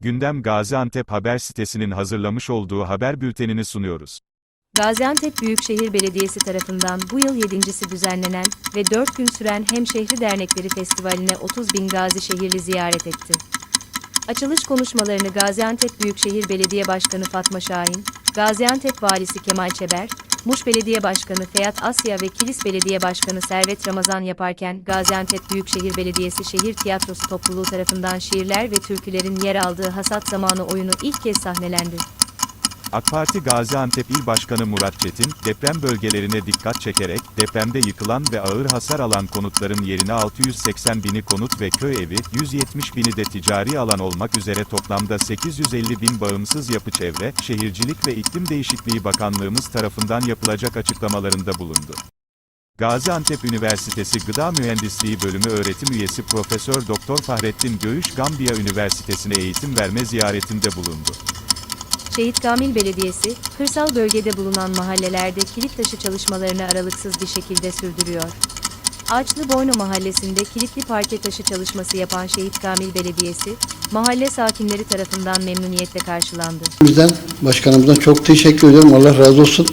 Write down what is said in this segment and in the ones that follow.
Gündem Gaziantep Haber sitesinin hazırlamış olduğu haber bültenini sunuyoruz. Gaziantep Büyükşehir Belediyesi tarafından bu yıl yedincisi düzenlenen ve 4 gün süren Hemşehri Dernekleri Festivali'ne 30 bin Gazi şehirli ziyaret etti. Açılış konuşmalarını Gaziantep Büyükşehir Belediye Başkanı Fatma Şahin, Gaziantep Valisi Kemal Çeber, Muş Belediye Başkanı Feyat Asya ve Kilis Belediye Başkanı Servet Ramazan yaparken Gaziantep Büyükşehir Belediyesi Şehir Tiyatrosu topluluğu tarafından şiirler ve türkülerin yer aldığı hasat zamanı oyunu ilk kez sahnelendi. AK Parti Gaziantep İl Başkanı Murat Çetin, deprem bölgelerine dikkat çekerek, depremde yıkılan ve ağır hasar alan konutların yerine 680 bini konut ve köy evi, 170 bini de ticari alan olmak üzere toplamda 850 bin bağımsız yapı çevre, şehircilik ve iklim değişikliği bakanlığımız tarafından yapılacak açıklamalarında bulundu. Gaziantep Üniversitesi Gıda Mühendisliği Bölümü öğretim üyesi Profesör Doktor Fahrettin Göğüş Gambiya Üniversitesi'ne eğitim verme ziyaretinde bulundu. Şehit Kamil Belediyesi, kırsal bölgede bulunan mahallelerde kilit taşı çalışmalarını aralıksız bir şekilde sürdürüyor. Ağaçlı Boyno Mahallesi'nde kilitli parke taşı çalışması yapan Şehit Kamil Belediyesi, mahalle sakinleri tarafından memnuniyetle karşılandı. Bizden, başkanımızdan çok teşekkür ediyorum. Allah razı olsun.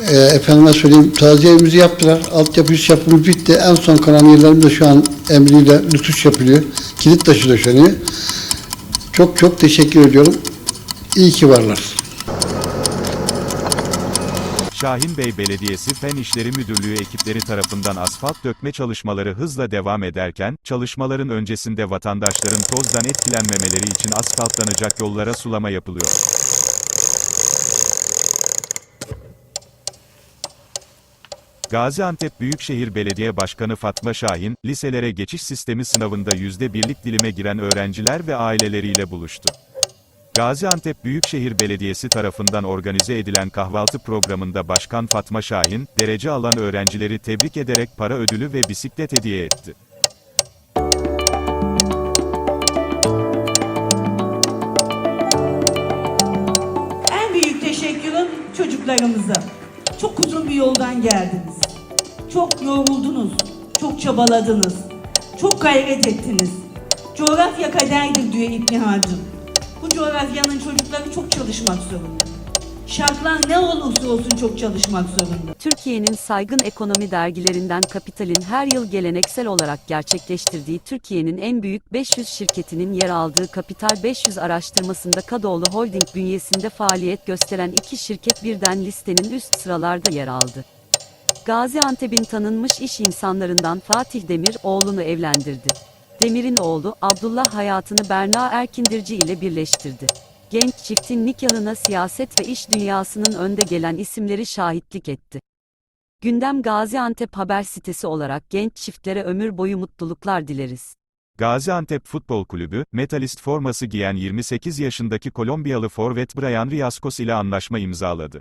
Ee, efendime söyleyeyim, taziyemizi yaptılar. Altyapı iş yapımı bitti. En son kalan yerlerimiz şu an emriyle lütuf yapılıyor. Kilit taşı döşeniyor. Çok çok teşekkür ediyorum. İyi ki varlar. Şahin Bey Belediyesi Fen İşleri Müdürlüğü ekipleri tarafından asfalt dökme çalışmaları hızla devam ederken, çalışmaların öncesinde vatandaşların tozdan etkilenmemeleri için asfaltlanacak yollara sulama yapılıyor. Gaziantep Büyükşehir Belediye Başkanı Fatma Şahin, liselere geçiş sistemi sınavında %1'lik dilime giren öğrenciler ve aileleriyle buluştu. Gaziantep Büyükşehir Belediyesi tarafından organize edilen kahvaltı programında Başkan Fatma Şahin, derece alan öğrencileri tebrik ederek para ödülü ve bisiklet hediye etti. En büyük teşekkürüm çocuklarımıza. Çok uzun bir yoldan geldiniz. Çok yoruldunuz. Çok çabaladınız. Çok gayret ettiniz. Coğrafya kaderdir diyor İbni Haldun. Bu coğrafyanın çocukları çok çalışmak zorunda. Şartlar ne olursa olsun çok çalışmak zorunda. Türkiye'nin saygın ekonomi dergilerinden Kapital'in her yıl geleneksel olarak gerçekleştirdiği Türkiye'nin en büyük 500 şirketinin yer aldığı Kapital 500 araştırmasında Kadıoğlu Holding bünyesinde faaliyet gösteren iki şirket birden listenin üst sıralarda yer aldı. Gaziantep'in tanınmış iş insanlarından Fatih Demir oğlunu evlendirdi. Demir'in oğlu Abdullah hayatını Berna Erkindirci ile birleştirdi. Genç çiftin nikahına siyaset ve iş dünyasının önde gelen isimleri şahitlik etti. Gündem Gaziantep haber sitesi olarak genç çiftlere ömür boyu mutluluklar dileriz. Gaziantep Futbol Kulübü, metalist forması giyen 28 yaşındaki Kolombiyalı forvet Brian Riascos ile anlaşma imzaladı.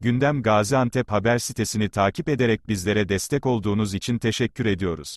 Gündem Gaziantep haber sitesini takip ederek bizlere destek olduğunuz için teşekkür ediyoruz.